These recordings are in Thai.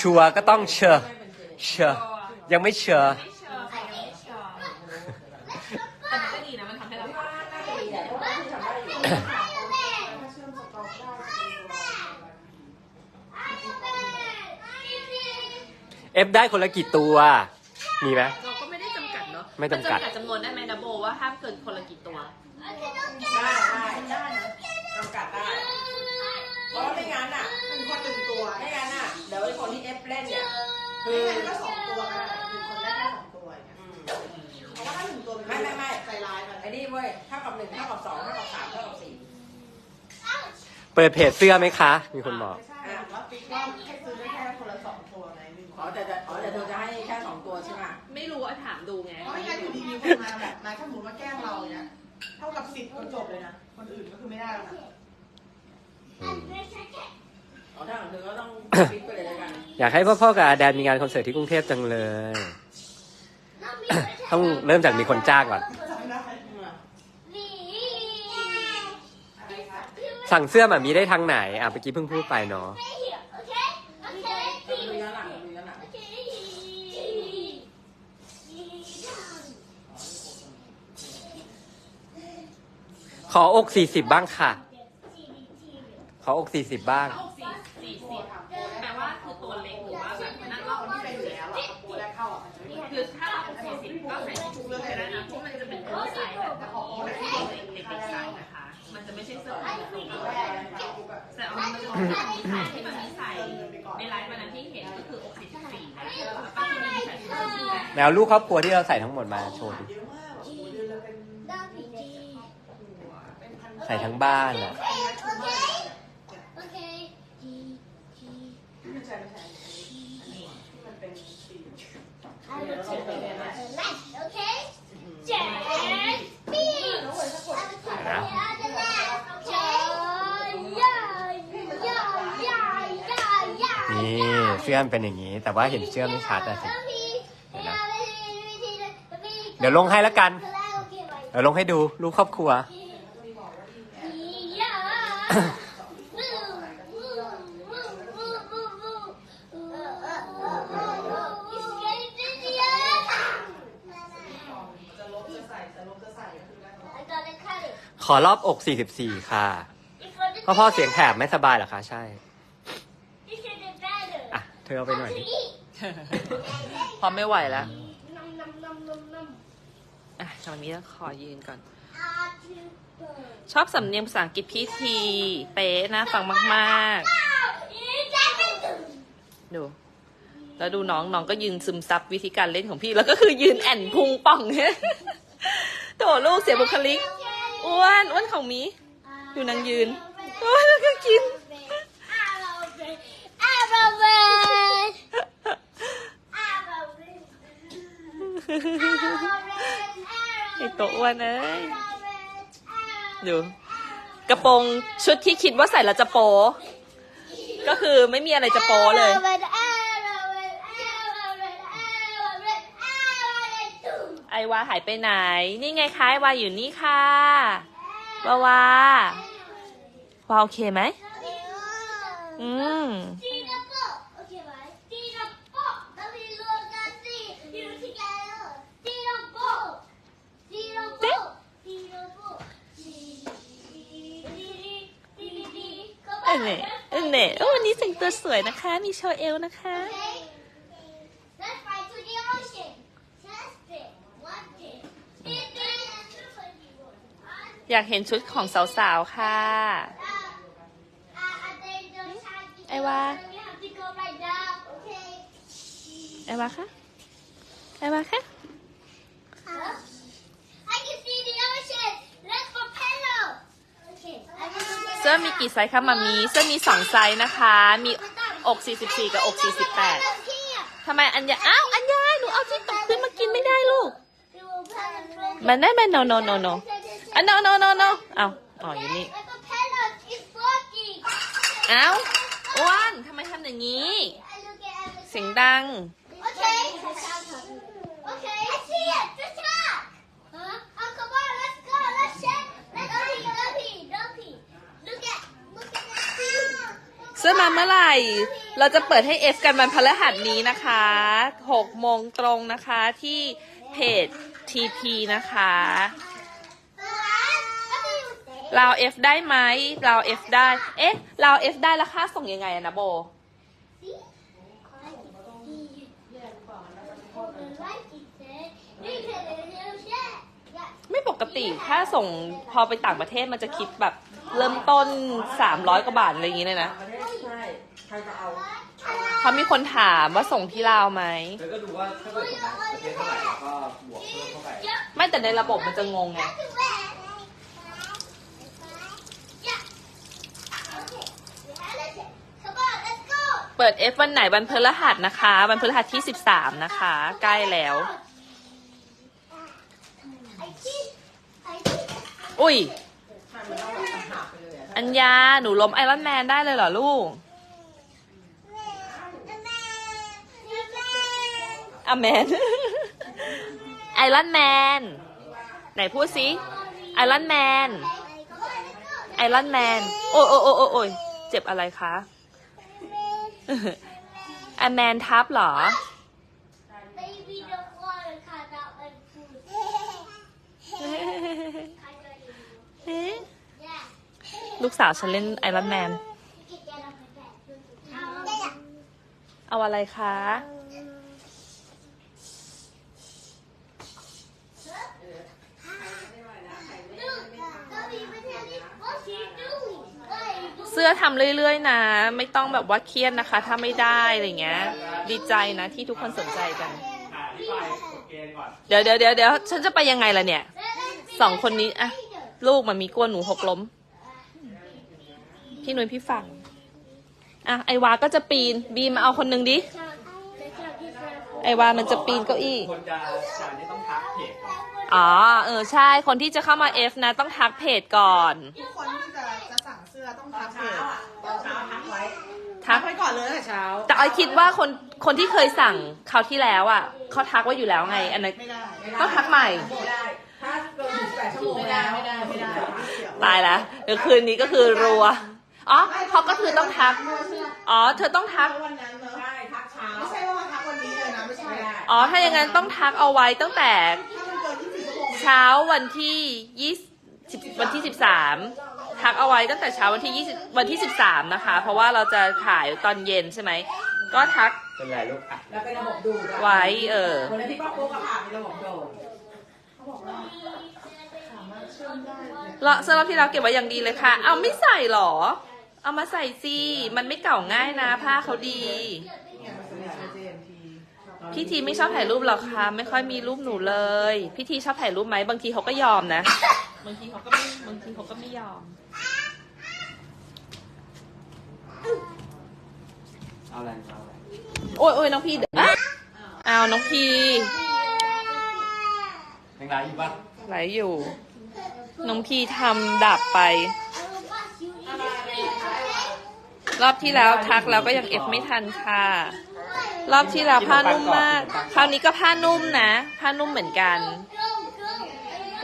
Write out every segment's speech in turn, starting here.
ชัวร์ก็ต้องเชอร์เชอร์ยังไม่เชอร์ไม่เชื่อใครยังไม่เชื่อแต่มันก็ดีนะมันทำให้เราน่าจะดีแหละเพราะว่าที่ทำได้อยู่ถ้าเชื่อมสต็อกได้เอฟได้คนละกี่ตัว มีไหมเราก็ไม่ได้จำกัดเนาะไม่จำกัด นจำนวนได้ไหมนะโบว่าห้ามเกินคนละกี่ตัว ได้ได้ได้นะจำกัดได้ เพราะว่าไม่งั้นอะ ไม่งั้นก็สองตัวก็ได้หนึ่งคนได้แค่สองตัวอย่างเงี้ยอืมเพราะว่าถ้าหนึ่งตัวมันไม่ไม่ไม่ ใจร้ายมันไอ้นี่เว้ยเท่ากับหนึ่งเท่ากับสองเท่ากับสามเท่ากับสี่เปิดเพจเสื้อไหมคะ มีคนบอก ไม่ใช่หมายถึงว่าฟิกว่าให้ซื้อได้แค่คนละสองตัวไงหนึ่งคอ๋อนแต่จะอ๋อแต่เธอจะให้แค่สองตัวใช่ไหมไม่รู้อะถามดูไง เพราะไม่งั้นอยู่ดีมีคนมาแบบมาถ้าสมมติว่าแกล้งเราอย่างเงี้ยเท่ากับสิบคนจบเลยนะ คนอื่นก็คือไม่ได้แล้วนะอ๋อ อยากให้พ่อพ่อกับอาแดนมีงานคอนเสิร์ตที่กรุงเทพจังเลย ต้องเริ่มจากมีคนจ้างก่อนจำได้อืมอะไรคะสั่งเสื้อแบบนี้ได้ทางไหน อะเมื่อกี้เพิ่งพูดไปเนาะดูย้อนหลังดูย้อนหลังขออกสี่สิบบ้างค่ะ ขออกสี่สิบบ้าง คือตัวเล็กหรือว่าแบบนั่นเราคนที่เป็นอยู่แล้วอะกับโปรแรกเข้าอะมันจะไม่เหมือนคือถ้าเราอกสี่สิบก็ใส่ทุกเรื่องเลยนะเพราะมันจะเป็นเสื้อไซส์แบบแต่ของโอและที่เด็กเด็กๆใส่นะคะ มันจะไม่ใช่เสื้อผ้าแบบนี้แรกแต่เอามันจะเป็นที่ใส่ที่มันมีใส่ในไลฟ์วันนั้นที่เห็นก็คืออกสี่สิบสี่นะแล้วก็ที่มีใส่ชุดสีแดงแนวลูกครอบครัวที่เราใส่ทั้งหมดมาโชว์ดิเยอะมากแบ บโอ้โหเดือนละเป็นเป็นพันใส่ทั้งบ้านอะไม่ใช่ไม่ใช่ที่มันเป็นสีนี่เสื้อมเป็นอย่างนี้ แต่ว่าเห็นเสื้อไม่ชัดอะสิเดี๋ยวลงให้แล้วกัน เดี๋ยวลงให้ดูลูกครอบครัวจ ขอรอบอก 44 ค่ะ พ่อพ่อเสียงแหบไม่สบายเหรอคะใช่ อะ เธอเอาไปหน่อยดิพอไม่ไหวแล้วอะตอนนี้ขอยืนก่อน ชอบสำเนียงภาษาอังกฤษพี่ที เป๊ะนะฟังมากๆ ดู แล้วดูน้องน้องก็ยืนซึมซับวิธีการเล่นของพี่ แล้วก็คือยืนแอนพุงป่องเนี่ยโถลูกเสียบุคลิก อ้วนอ้วนของมีดูนางยืนโอ้ยแล้วก็กิน ไอตัวอ้วนเอ้ยดู กระโปรงชุดที่คิดว่าใส่แล้วจะโป ก็คือไม่มีอะไรจะโปเลย ไอวาหายไปไหน นี่ไงคะไอวาอยู่นี่ค่ะวาวาวาโอเคไหมอืมเออเนี่ยเออเนี่ยโอ้วันนี้แต่งตัวสวยนะคะ มีโชว์เอวนะคะ Let's fly to the ocean. Test it. Watch it. It is. อยากเห็นชุดของสาวๆ ค่ะ ไอวาไอวาคะไอวาคะ okay. เสื้อมีกี่ไซส์คะมามี เสื้อมีสองไซส์นะคะ มีอก 44 กับอก 48ทำไมอัญญาอ้าว อัญญาหนูเอาที่ตกพื้นมากินไม่ได้ลูก มันได้ไหม no no no no อะ no no no no เอาอ๋ออยู่นี่ The propeller is working. เอ้าอ้วนทำไมทำอย่างนี้ I look at it. เสียงดัง Okay. Okay. I see it. Just up. Huh? Oh, come on. Let's go. Let's check. Let's go. Look at. Look at. Look at that. เสื้อมาเมื่อไหร่ เราจะเปิดให้ F กันวันพฤหัสนี้นะคะ6โมงตรงนะคะที่เพจ TP นะคะ เรา F ได้ไหมเรา F ได้ เอ๊ะเรา F ได้แล้วค่าส่งยังไงอะนะโบ ไม่ปกติถ้าส่งพอไปต่างประเทศมันจะคิดแบบเริ่มต้น 300 กว่าบาท อะไรอย่างงี้เลยนะประเทศใช่ใครจะเอาเพราะมีคนถามว่าส่งที่ลาวไหม เธอก็ดูว่าถ้าเกิดสมมติประเทศเท่าไหร่แล้วก็บวกเพิ่มเข้าไป ไม่แต่ในระบบมันจะงงไง เปิด F วันไหนวันพฤหัสนะคะ วันพฤหัสที่13นะคะ ใกล้แล้ว อุ้ยใช่มันต้องแบบต่างหากไปเลยอะอัญญา หนูล้มไอรอนแมนได้เลยเหรอลูกอแมน ไอรอนแมน ไหนพูดสิไอรอนแมน ไอรอนแมน โอ้ยโอ้ยโอ้ยโอ้ยเจ็บอะไรคะ อแมนทับเหรอ Baby don't want to cut out my food. Yeah. ลูกสาวฉันเล่นไอรอนแมน Get that off my back. เอาอะไรคะ เสื้อทำเรื่อยๆ นะ ไม่ต้องแบบว่าเครียดนะคะ ถ้าไม่ได้อะไรเงี้ย ดีใจนะที่ทุกคนสนใจกัน เดี๋ยวเดี๋ยวเดี๋ยวเดี๋ยวฉันจะไปยังไงล่ะเนี่ยสองคนนี้อะลูกมันมีกลัวหนูหกล้ม พี่นุ้ยพี่ฝั่งอะไอวาก็จะปีน บีมาเอาคนหนึ่งดิ ไอวามันจะปีนเก้าอี้ คนจะจายนี่ต้องทักเพจก่ อนอ๋อ เออ ใช่ คนที่จะเข้ามา F นะ ต้องทักเพจก่อน ทุกคนที่จะจะสั่งเสื้อต้องตอทันกเพเช้าจอะตอนเช้าทักไว้ทักไว้ก่อนเลยตั้งแต่เช้าแต่ออยคิดว่าคน คนที่เคยสั่งคราวที่แล้วอะเขาทักไว้อยู่แล้วไง อันนั้น ไม่ได้ไม่ได้ต้องทักใหม่ ไม่ได้ ถ้าเกินถึงแปดชั่วโมงไม่ได้แล้วไม่ได้ไม่ได้ ตายแล้วเดี๋ยวคืนนี้ก็คือรัว อ๋อเขาก็คือต้องทัก อ๋อ เธอต้องทักวันนั้นเนอะใช่ทักเช้าไม่ใช่ว่ามาทักวันนี้เลยนะไม่ใช่ไม่ได้อ๋อ ถ้าอย่างนั้นต้องทักเอาไว้ตั้งแต่ถ้ามัน เกิน24ชั่วโมงเช้าวันที่ยี่สิบวันที่สิบสามทักเอาไว้ตั้งแต่เช้าวันที่ยี่สิบวันที่สิบสามนะคะ เพราะว่าเราจะถ่ายตอนเย็นใช่ไหม ก็ทักเป็นไรลูกอะแล้วเป็นระบบดูดอะไว้เออวันนั้นที่ป้าปุ๊กก็ผ่านมีระบบดูดเขาบอกว่าสามารถเชื่อมได้เนี่ยเลาะเสื้อรอบที่เราเก็บไว้อย่างดีเลยค่ะ เอาไม่ใส่หรอ เอามาใส่สิมันไม่เก่าง่ายนะผ้าเขาดีเนี่ยมันจะมีใช้ JMT พี่ทีไม่ชอบถ่ายรูปหรอกคะไม่ค่อยมีรูปหนูเลย พี่ทีชอบถ่ายรูปไหมบางทีเขาก็ยอมนะ บางทีเขาก็ไม่บางทีเขาก็ไม่ยอม เอาอะไรเอาอะไรโอ้ยโอ้ยน้องพี่เดี๋ยวอะอ้าวน้องพียังไงอยู่ปะไหลอยู่ น้องพีทำดับไป รอบที่แล้วทักแล้วก็ยังเอฟไม่ทันค่ะ รอบที่แล้วผ้านุ่มมาก คราวนี้ก็ผ้านุ่มนะ ผ้านุ่มเหมือนกัน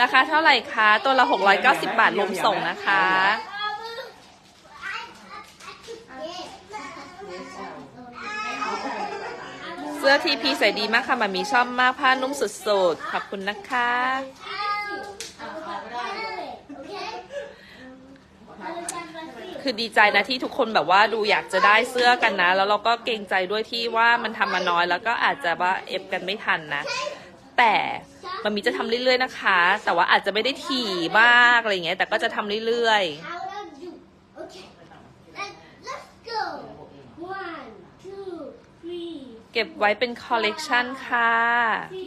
ราคาเท่าไหร่คะ ตัวละ 690 บาทรวมส่งนะคะ เสื้อทีพีใส่ดีมากค่ะมามีชอบมากผ้านุ่มสุดๆ ขอบคุณนะคะ คือดีใจนะที่ทุกคนแบบว่าดูอยากจะได้เสื้อกันนะ แล้วเราก็เกรงใจด้วยที่ว่ามันทำมาน้อย แล้วก็อาจจะว่าเอฟกันไม่ทันนะ แต่มันมีจะทำเรื่อยๆนะคะ แต่ว่าอาจจะไม่ได้ถี่มากอะไรเงี้ย แต่ก็จะทำเรื่อยๆ เก็บไว้เป็นคอลเลกชันค่ะ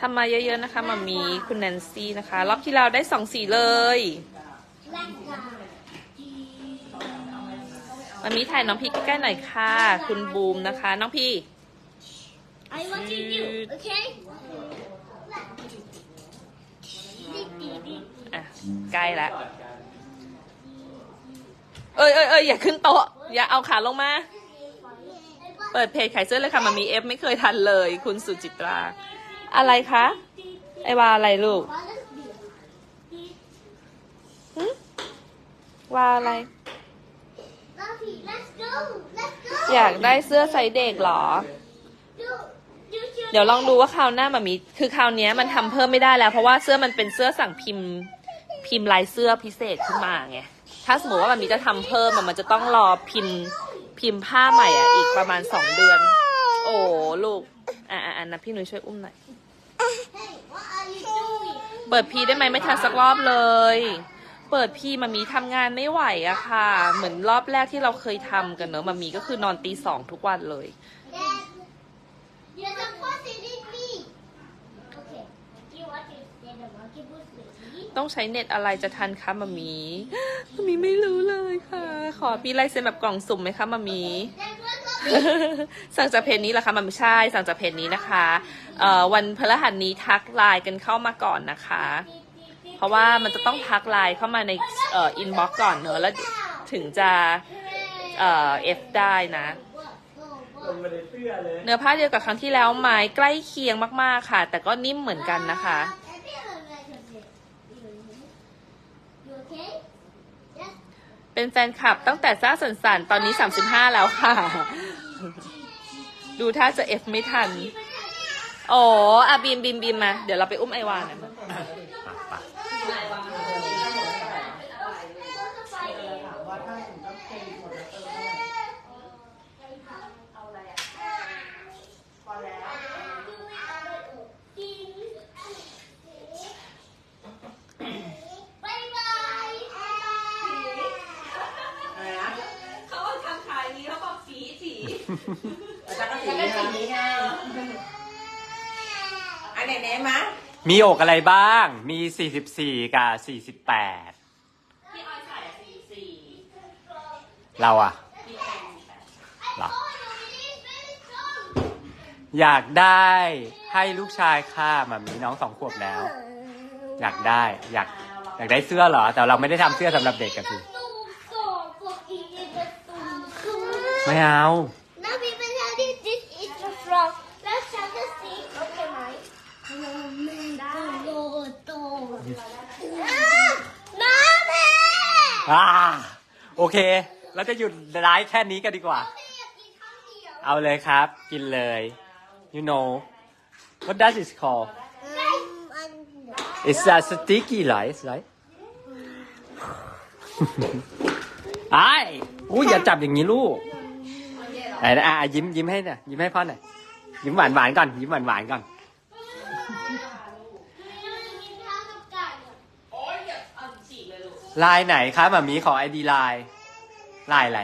ทำมาเยอะๆนะคะมามีคุณแนนซี่นะคะ รอบที่เราได้สองสีเลยมามีถ่ายน้องพี่ใกล้ๆหน่อยค่ะ คุณบูมนะคะ น้องพี่ I want to do, okay? อะใกล้ล้วเอ้ยเอ้ยเอ้ยอย่าขึ้นโต๊ะ อย่าเอาขาลงมา เปิดเพจขายเสื้อเลยค่ะมามีเอฟไม่เคยทันเลย คุณสุจิตรา อะไรคะ ไอวาอะไรลูกหึว่าอะไร Luffy, let's go. Let's go. อยากได้เสื้อไซส์เด็กเหรอ Do, do your เดี๋ยวลองดูว่าคราวหน้ามามี คือคราวเนี้ยมันทำเพิ่มไม่ได้แล้ว เพราะว่าเสื้อมันเป็นเสื้อสั่งพิมพ์ พิมพ์ลายเสื้อพิเศษขึ้นมาไง ถ้าสมมติว่ามันมีจะทำเพิ่มอะมันจะต้องรอพิมพ์พิมพ์ผ้าใหม่อะอีกประมาณสองเดือน โอ้ลูก อะอะอะนะพี่หนุ่ยช่วยอุ้มหน่อย Hey, what are you doing? เปิดพีได้ไหมไม่ทันสักรอบเลย เปิดพีมามีทำงานไม่ไหวอะค่ะ เหมือนรอบแรกที่เราเคยทำกันเนอะมามีก็คือนอนตีสองทุกวันเลย Dad, you're supposed to eat me. Okay. You want to say the monkey boots with me? ต้องใช้เน็ตอะไรจะทันคะมามีมามีไม่รู้เลยค่ะ ขอมีลายเซ็นแบบกล่องสุ่มไหมคะมามี Then what's up? สั่งจากเพจนี้เหรอคะมันไม่ใช่สั่งจากเพจนี้นะคะเอ่อวันพฤหัสนี้ทักไลน์กันเข้ามาก่อนนะคะ เพราะว่ามันจะต้องทักไลน์เข้ามาในเอ่ออินบ็อกก่อนเนอะแล้วถึงจะเอ่อเอฟได้นะ เนื้อผ้าเดียวกับครั้งที่แล้วไหมใกล้เคียงมากๆค่ะ แต่ก็นิ่มเหมือนกันนะคะ You okay? Yes. เป็นแฟนคลับตั้งแต่ซ่าสันสันๆตอนนี้ 35 แล้วค่ะ ดูถ้าจะเอฟไม่ทันโอ้อะบีมบีมบีมมา เดี๋ยวเราไปอุ้มไอวานนะ จักรสีนี้ไงอันไหนไหนมะมีอกอะไรบ้าง มี 44 กับ 48ที่ออยใส่สีสีเราอะเหรออยากได้ให้ลูกชายข้ามามีน้องสองขวบแล้ว อยากได้ อยาก อยากได้เสื้อเหรอ แต่เราไม่ได้ทำเสื้อสำหรับเด็กกันสิไม่เอา Now people tell you this is the frog. Let's have the seat. Okay, Mike. Mommy! อ่าโอเค เราจะหยุดไลฟ์แค่นี้กันดีกว่า เอาเลยครับ กินเลย you know what does it called it's a sticky rice right ไอ้ายอู้อย่าจับอย่างนี้ลูกไหนนะอะยิ้มยิ้มให้หน่อยยิ้มให้พ่อหน่อยยิ้มหวานหวานๆก่อนยิ้มหวานหวานๆก่อน โอ้ยเดี๋ยวเอาฉีกเลยลูกลายไหนครับหมามีขอไอดีไลน์ลายอะไร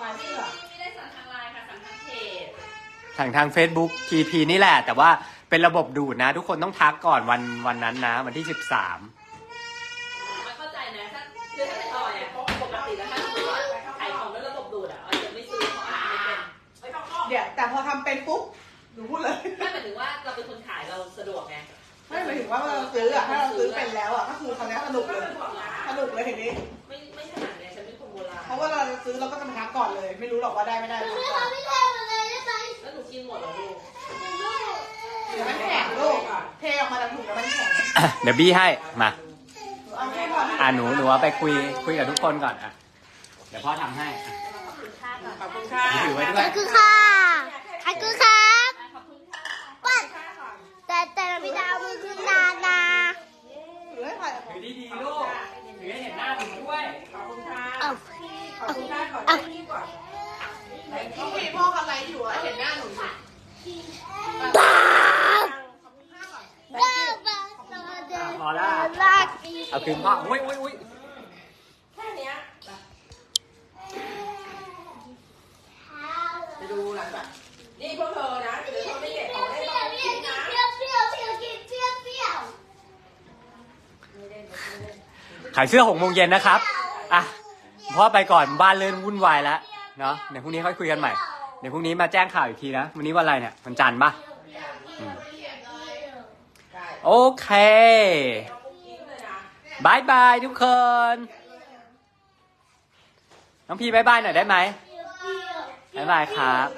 มาที่เหรอไม่ได้สั่งทางไลน์ค่ะสั่งทางเพจสั่งทาง Facebook TP นี่แหละ แต่ว่าเป็นระบบดูดนะ ทุกคนต้องทักก่อนวันวันนั้นนะ วันที่13ไม่เข้าใจนะถ้าคือถ้าเป็นออยอะปกติแล้วถ้าสมมติว่าขายของด้วยระบบดูดอะออยจะไม่ซื้อเพราะออยไม่เป็นเดี๋ยวแต่พอทำเป็นปุ๊บหนูพูดเลย ไม่หมายถึงว่าเราเป็นคนขายเราสะดวกไง ไม่หมายถึงว่าเราซื้ออะถ้าเราซื้อเป็นแล้วอะก็คือคราวนี้สนุกเลยสนุกเลยทีนี้ ไม่ไม่ถนัดเนี่ยฉันเป็นคนโบราณเพราะว่าเราซื้อเราก็จะมาทักก่อนเลย ไม่รู้หรอกว่าได้ไม่ได้รู้ก่อนแล้วหนูกินหมดเหรอลูกเดี๋ยวมันแข็งลูกเทออกมาจากถุงแล้วมันแข็งเดี๋ยวบี้ให้ มา เอาแค่พอที่อ่าหนูหนูเอาไปคุยคุยกับทุกคนก่อนอะ เดี๋ยวพ่อทำให้อะขอบคุณค่ะ ถือไว้ด้วย คือค่ะขอบคุณครับปัดแต่แต่เราไม่ได้เอามือขึ้นนานนะ ถือให้ถ่าย ถือดีๆลูก ถือให้เห็นหน้าหนูด้วย ขอบคุณค่ะ เอา ขอบคุณค่ะขอได้ที่ก่อน ต้องมีพ่อกันไรอยู่อะเห็นหน้าหนูอยู่ บ้าบ้าบ้า พอละ รั กเอาคืนพ่ออุ้ยอุ้ยอุ้ยแค่เนี้ยไปดูหลังจากนี่พวกเธอนะเดี๋ยวเขาไม่เก็บของให้เรากินะเปรี้ยวเปรี้ยวเปรี้ยวเปรี้ยวเปรี้ยวเปรี้ยวขายเสื้อหกโมงเย็นนะครับ อะพ่อไปก่อนบ้านเริ่มวุ่นวายแล้วเนาะเดี๋ยวพรุ่งนี้ค่อยคุยกันใหม่ เดี๋ยวพรุ่งนี้มาแจ้งข่าวอีกทีนะ วันนี้วันอะไรเนี่ยวันจันทร์ปะโอเค บายบายทุกคน น้องพี่บายบายหน่อยได้ไหมบายบายครับ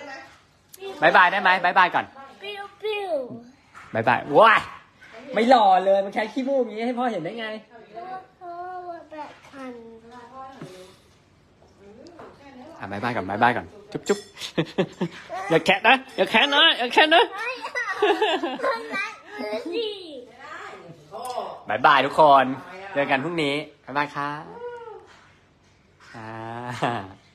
บายบายได้ไหมบายบายก่อนบายบายว้ายไม่หล่อเลยมันแค่ขี้มูกอย่างนี้ให้พ่อเห็นได้ไงอะบายบายก่อนบายบายก่อนจุ๊บจุ๊บอย่าแคะนะอย่าแคะนะอย่าแคะนะบายบายทุกคน เจอกันพรุ่งนี้บ๊ายบายครับ